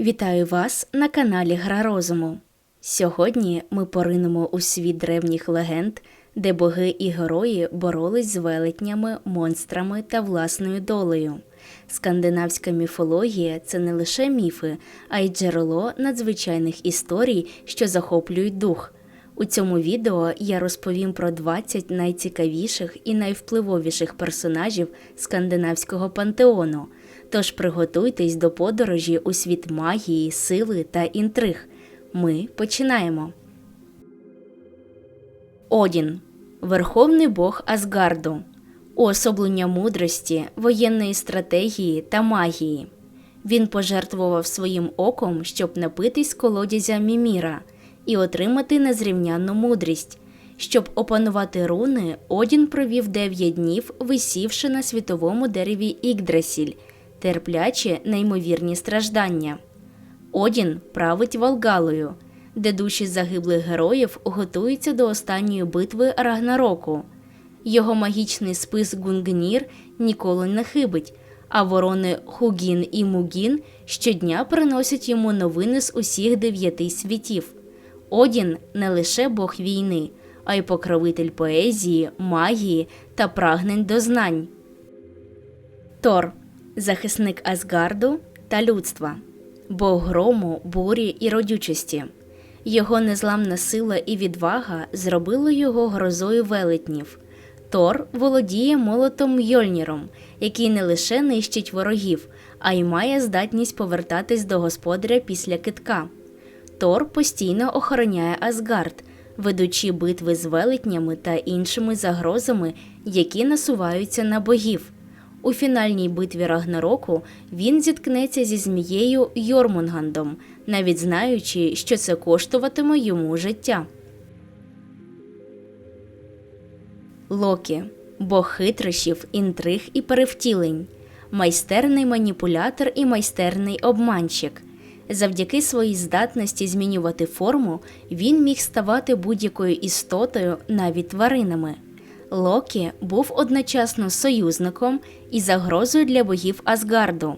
Вітаю вас на каналі Гра Розуму. Сьогодні ми поринемо у світ древніх легенд, де боги і герої боролись з велетнями, монстрами та власною долею. Скандинавська міфологія це не лише міфи, а й джерело надзвичайних історій, що захоплюють дух. У цьому відео я розповім про 20 найцікавіших і найвпливовіших персонажів скандинавського пантеону. Тож приготуйтесь до подорожі у світ магії, сили та інтриг. Ми починаємо. Одін верховний бог Асгарду, уособлення мудрості, воєнної стратегії та магії. Він пожертвував своїм оком, щоб напитись колодязя Міміра і отримати незрівнянну мудрість. Щоб опанувати руни, Одін провів 9 днів, висівши на світовому дереві Ігдрасіль, терплячи неймовірні страждання. Одін править Волгалою, де душі загиблих героїв готуються до останньої битви Рагнароку. Його магічний спис Гунгнір ніколи не хибить, а ворони Хугін і Мугін щодня приносять йому новини з усіх дев'яти світів. Одін не лише бог війни, а й покровитель поезії, магії та прагнень до знань. Тор захисник Асгарду та людства, бог грому, бурі і родючості. Його незламна сила і відвага зробили його грозою велетнів. Тор володіє молотом Мьольніром, який не лише нищить ворогів, а й має здатність повертатись до господаря після китка. Тор постійно охороняє Асгард, ведучи битви з велетнями та іншими загрозами, які насуваються на богів. У фінальній битві Рагнароку він зіткнеться зі змією Йормунгандом, навіть знаючи, що це коштуватиме йому життя. Локі бог хитрощів, інтриг і перевтілень, майстерний маніпулятор і майстерний обманщик. Завдяки своїй здатності змінювати форму він міг ставати будь-якою істотою, навіть тваринами. Локі був одночасно союзником і загрозою для богів Асгарду.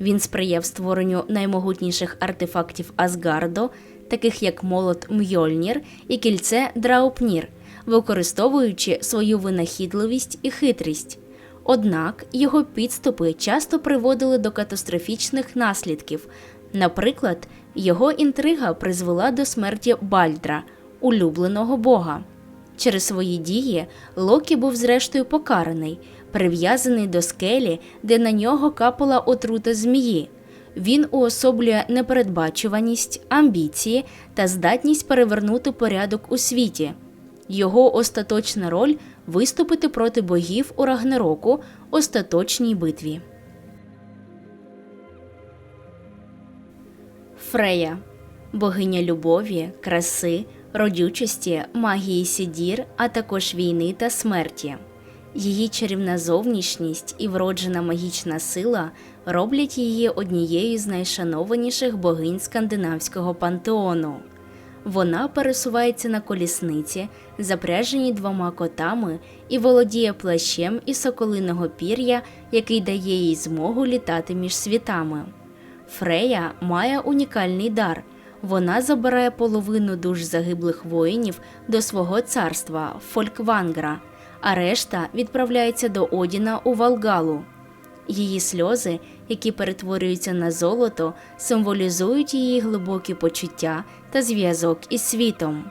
Він сприяв створенню наймогутніших артефактів Асгарду, таких як молот Мьольнір і кільце Драупнір, використовуючи свою винахідливість і хитрість. Однак його підступи часто приводили до катастрофічних наслідків. Наприклад, його інтрига призвела до смерті Бальдра, улюбленого бога. Через свої дії Локі був зрештою покараний, прив'язаний до скелі, де на нього капала отрута змії. Він уособлює непередбачуваність, амбіції та здатність перевернути порядок у світі. Його остаточна роль виступити проти богів у Рагнароку остаточній битві. Фрея богиня любові, краси, родючості, магії Сідір, а також війни та смерті. Її чарівна зовнішність і вроджена магічна сила роблять її однією з найшанованіших богинь скандинавського пантеону. Вона пересувається на колісниці, запряженій двома котами, і володіє плащем із соколиного пір'я, який дає їй змогу літати між світами. Фрея має унікальний дар. Вона забирає половину душ загиблих воїнів до свого царства Фольквангра, а решта відправляється до Одіна у Валгалу. Її сльози, які перетворюються на золото, символізують її глибокі почуття та зв'язок із світом.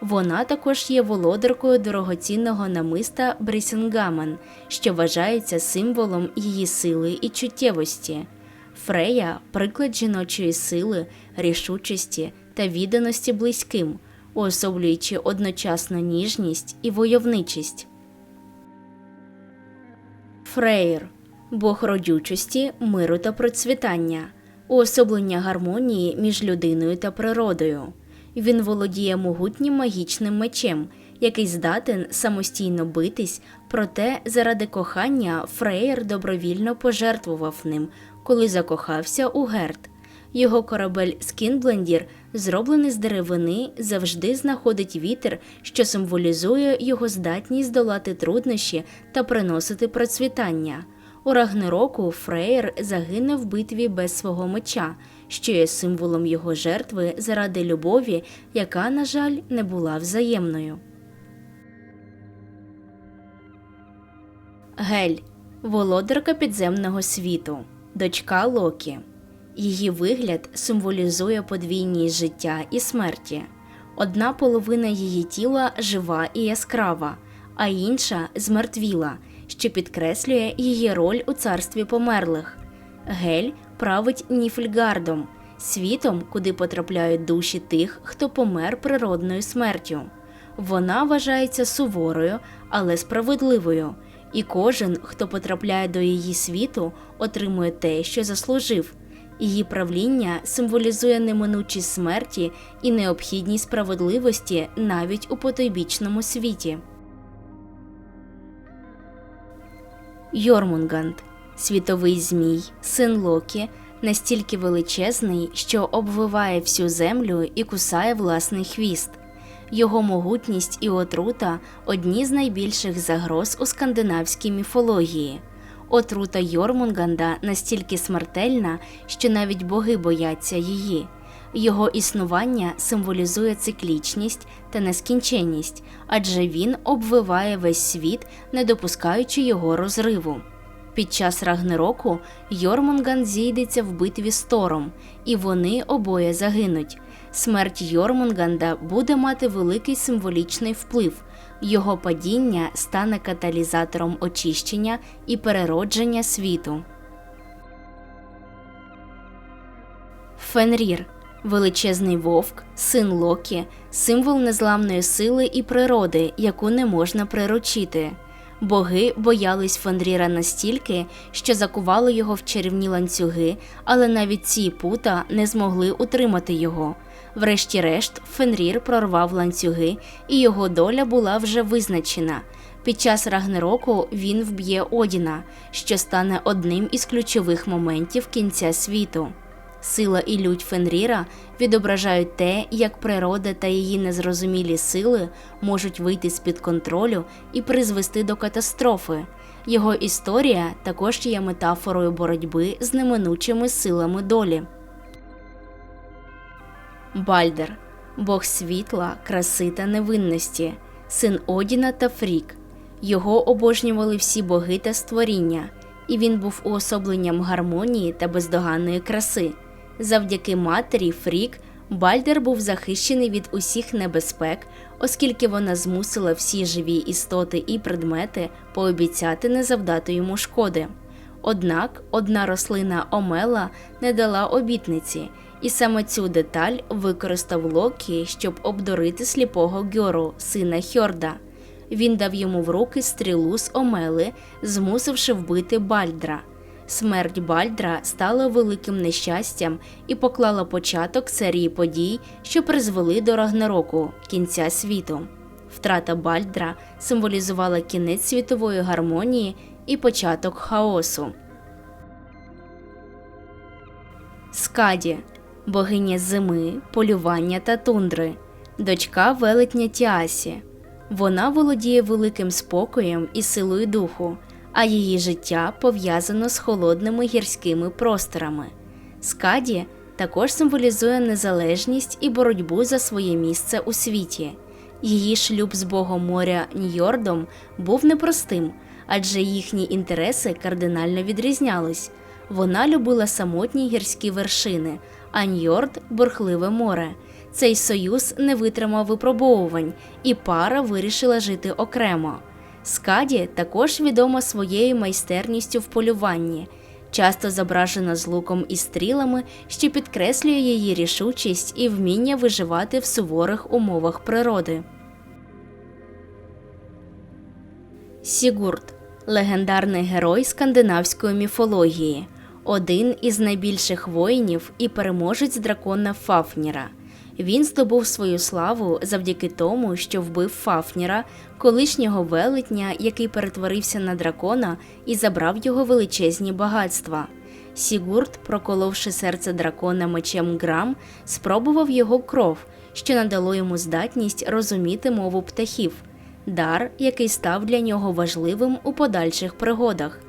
Вона також є володаркою дорогоцінного намиста Брісінгамен, що вважається символом її сили і чуттєвості. Фрея приклад жіночої сили, рішучості та відданості близьким, уособлюючи одночасно ніжність і войовничість. Фрейр бог родючості, миру та процвітання, уособлення гармонії між людиною та природою. Він володіє могутнім магічним мечем, який здатен самостійно битись, проте заради кохання Фрейер добровільно пожертвував ним, коли закохався у Герт. Його корабель Скінблендір, зроблений з деревини, завжди знаходить вітер, що символізує його здатність долати труднощі та приносити процвітання. У Рагнероку Фрейр загине в битві без свого меча, що є символом його жертви заради любові, яка, на жаль, не була взаємною. Гель володарка підземного світу, дочка Локі. Її вигляд символізує подвійність життя і смерті. Одна половина її тіла жива і яскрава, а інша змертвіла, що підкреслює її роль у царстві померлих. Гель править Ніфльгардом, світом, куди потрапляють душі тих, хто помер природною смертю. Вона вважається суворою, але справедливою, і кожен, хто потрапляє до її світу, отримує те, що заслужив. Її правління символізує неминучість смерті і необхідність справедливості навіть у потойбічному світі. Йормунганд світовий змій, син Локі, настільки величезний, що обвиває всю землю і кусає власний хвіст. Його могутність і отрута одні з найбільших загроз у скандинавській міфології. Отрута Йормунганда настільки смертельна, що навіть боги бояться її. Його існування символізує циклічність та нескінченність, адже він обвиває весь світ, не допускаючи його розриву. Під час Рагнероку Йормунганд зійдеться в битві з Тором, і вони обоє загинуть. Смерть Йормунганда буде мати великий символічний вплив. Його падіння стане каталізатором очищення і переродження світу. Фенрір величезний вовк, син Локі, символ незламної сили і природи, яку не можна приручити. Боги боялись Фенріра настільки, що закували його в чарівні ланцюги, але навіть ці пута не змогли утримати його. Врешті-решт, Фенрір прорвав ланцюги, і його доля була вже визначена. Під час Рагнероку він вб'є Одіна, що стане одним із ключових моментів кінця світу. Сила і лють Фенріра відображають те, як природа та її незрозумілі сили можуть вийти з під контролю і призвести до катастрофи. Його історія також є метафорою боротьби з неминучими силами долі. Бальдер бог світла, краси та невинності, син Одіна та Фрік. Його обожнювали всі боги та створіння, і він був уособленням гармонії та бездоганної краси. Завдяки матері Фрік Бальдер був захищений від усіх небезпек, оскільки вона змусила всі живі істоти і предмети пообіцяти не завдати йому шкоди. Однак одна рослина Омела не дала обітниці, і саме цю деталь використав Локі, щоб обдурити сліпого Гьору, сина Хьорда. Він дав йому в руки стрілу з Омели, змусивши вбити Бальдра. Смерть Бальдра стала великим нещастям і поклала початок серії подій, що призвели до Рагнароку, кінця світу. Втрата Бальдра символізувала кінець світової гармонії і початок хаосу. Скаді богиня зими, полювання та тундри, дочка велетня Тіасі. Вона володіє великим спокоєм і силою духу, а її життя пов'язано з холодними гірськими просторами. Скаді також символізує незалежність і боротьбу за своє місце у світі. Її шлюб з богом моря Ньордом був непростим, адже їхні інтереси кардинально відрізнялись. Вона любила самотні гірські вершини, а Ньорд – бурхливе море. Цей союз не витримав випробовувань, і пара вирішила жити окремо. Скаді також відома своєю майстерністю в полюванні, часто зображена з луком і стрілами, що підкреслює її рішучість і вміння виживати в суворих умовах природи. Сігурд легендарний герой скандинавської міфології, один із найбільших воїнів і переможець дракона Фафніра. Він здобув свою славу завдяки тому, що вбив Фафніра, колишнього велетня, який перетворився на дракона і забрав його величезні багатства. Сігурд, проколовши серце дракона мечем Грам, спробував його кров, що надало йому здатність розуміти мову птахів, дар, який став для нього важливим у подальших пригодах.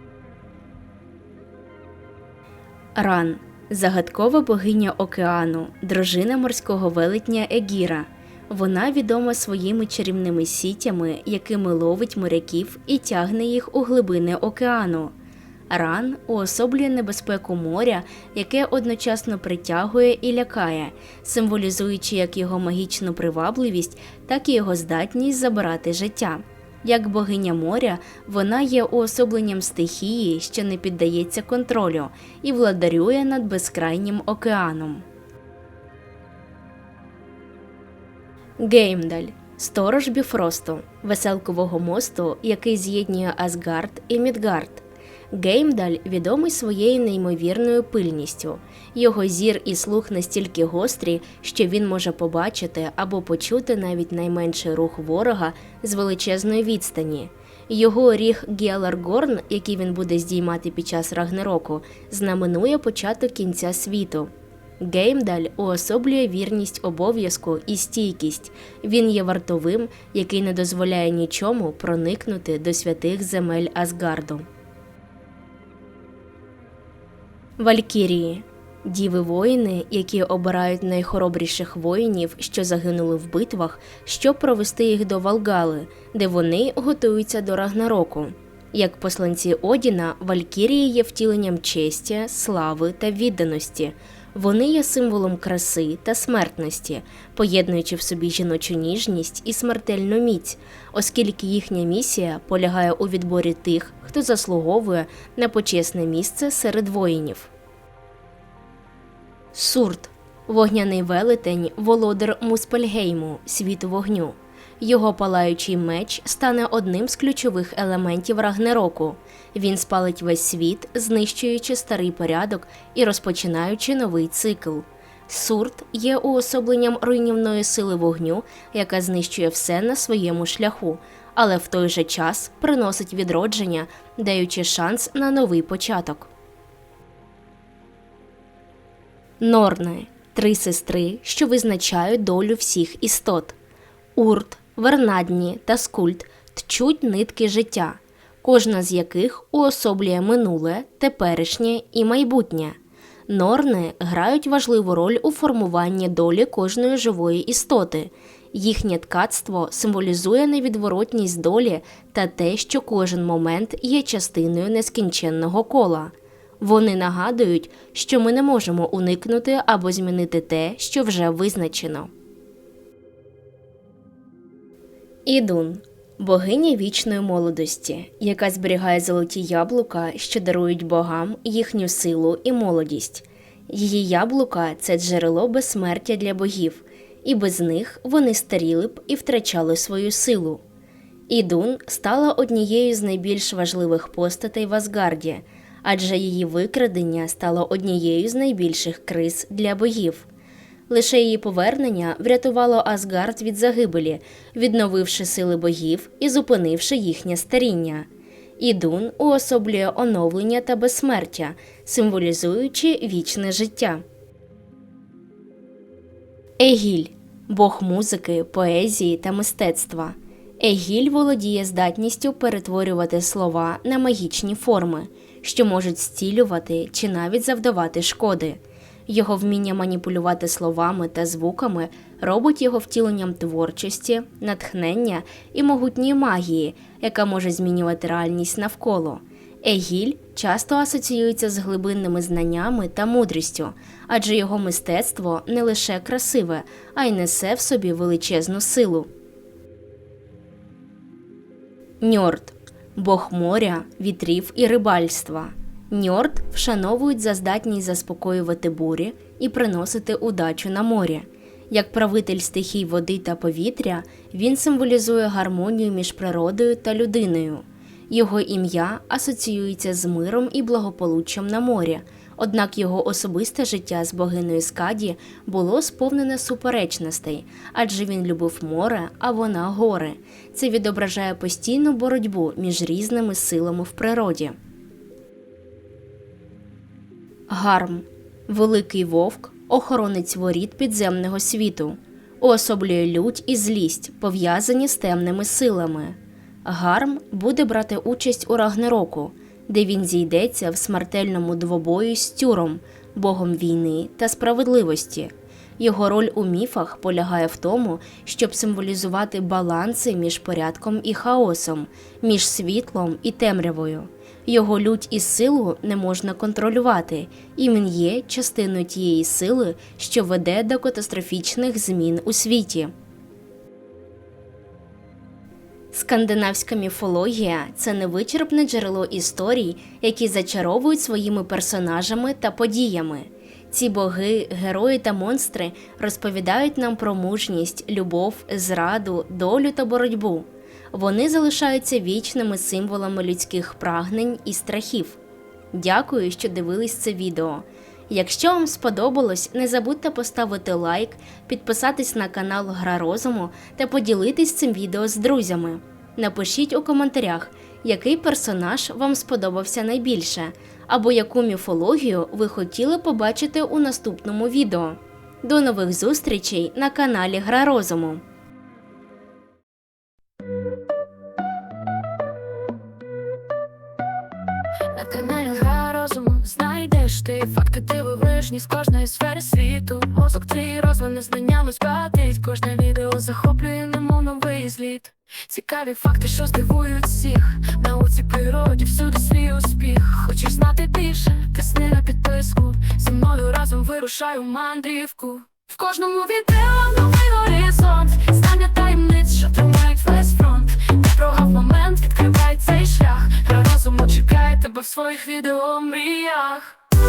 Ран загадкова богиня океану, дружина морського велетня Егіра. Вона відома своїми чарівними сітями, якими ловить моряків і тягне їх у глибини океану. Ран уособлює небезпеку моря, яке одночасно притягує і лякає, символізуючи як його магічну привабливість, так і його здатність забирати життя. Як богиня моря, вона є уособленням стихії, що не піддається контролю, і владарює над безкрайнім океаном. Геймдаль сторож Біфросту, веселкового мосту, який з'єднує Асгард і Мідгард. Геймдаль відомий своєю неймовірною пильністю. Його зір і слух настільки гострі, що він може побачити або почути навіть найменший рух ворога з величезної відстані. Його ріг Гіаларгорн, який він буде здіймати під час Рагнероку, знаменує початок кінця світу. Геймдаль уособлює вірність обов'язку і стійкість. Він є вартовим, який не дозволяє нічому проникнути до святих земель Асгарду. Валькірії діви воїни, які обирають найхоробріших воїнів, що загинули в битвах, щоб провести їх до Валгали, де вони готуються до Рагнароку. Як посланці Одіна, Валькірії є втіленням честі, слави та відданості. Вони є символом краси та смертності, поєднуючи в собі жіночу ніжність і смертельну міць, оскільки їхня місія полягає у відборі тих, хто заслуговує на почесне місце серед воїнів. Сурт вогняний велетень, володар Муспельгейму, світу вогню. Його палаючий меч стане одним з ключових елементів Рагнероку. Він спалить весь світ, знищуючи старий порядок і розпочинаючи новий цикл. Сурт є уособленням руйнівної сили вогню, яка знищує все на своєму шляху, але в той же час приносить відродження, даючи шанс на новий початок. Норни три сестри, що визначають долю всіх істот. Урт, Вернадні та Скульт тчуть нитки життя, кожна з яких уособлює минуле, теперішнє і майбутнє. Норни грають важливу роль у формуванні долі кожної живої істоти. Їхнє ткацтво символізує невідворотність долі та те, що кожен момент є частиною нескінченного кола. Вони нагадують, що ми не можемо уникнути або змінити те, що вже визначено. Ідун богиня вічної молодості, яка зберігає золоті яблука, що дарують богам їхню силу і молодість. Її яблука це джерело безсмертя для богів, і без них вони старіли б і втрачали свою силу. Ідун стала однією з найбільш важливих постатей в Асгарді, адже її викрадення стало однією з найбільших криз для богів. Лише її повернення врятувало Асгард від загибелі, відновивши сили богів і зупинивши їхнє старіння. Ідун уособлює оновлення та безсмертя, символізуючи вічне життя. Егіль бог музики, поезії та мистецтва. Егіль володіє здатністю перетворювати слова на магічні форми, що можуть зцілювати чи навіть завдавати шкоди. Його вміння маніпулювати словами та звуками робить його втіленням творчості, натхнення і могутньої магії, яка може змінювати реальність навколо. Егіль часто асоціюється з глибинними знаннями та мудрістю, адже його мистецтво не лише красиве, а й несе в собі величезну силу. Ньорд бог моря, вітрів і рибальства. Ньорд вшановують за здатність заспокоювати бурі і приносити удачу на морі. Як правитель стихій води та повітря, він символізує гармонію між природою та людиною. Його ім'я асоціюється з миром і благополуччям на морі, однак його особисте життя з богиною Скаді було сповнене суперечностей, адже він любив море, а вона гори. Це відображає постійну боротьбу між різними силами в природі. Гарм великий вовк, охоронець воріт підземного світу, уособлює лють і злість, пов'язані з темними силами. Гарм буде брати участь у Рагнероку, де він зійдеться в смертельному двобої з тюром, богом війни та справедливості. Його роль у міфах полягає в тому, щоб символізувати баланси між порядком і хаосом, між світлом і темрявою. Його лють і силу не можна контролювати, і він є частиною тієї сили, що веде до катастрофічних змін у світі. Скандинавська міфологія це невичерпне джерело історій, які зачаровують своїми персонажами та подіями. Ці боги, герої та монстри розповідають нам про мужність, любов, зраду, долю та боротьбу. Вони залишаються вічними символами людських прагнень і страхів. Дякую, що дивились це відео. Якщо вам сподобалось, не забудьте поставити лайк, підписатись на канал Гра Розуму та поділитись цим відео з друзями. Напишіть у коментарях, який персонаж вам сподобався найбільше, або яку міфологію ви хотіли побачити у наступному відео. До нових зустрічей на каналі Гра Розуму. Ти факти дивовижні з кожної сфери світу. Мозок твій розвине знаннями збагатить. Кожне відео захоплює немов новий зліт. Цікаві факти, що здивують всіх. Науці природі всюди свій успіх. Хочеш знати більше? Тисни на підписку. Зі мною разом вирушаю мандрівку. В кожному відео новий горизонт. Знання таємниць, що тримають весь фронт. Не прогав момент, відкривай цей шлях. Розуму чекає тебе в своїх відео мріях.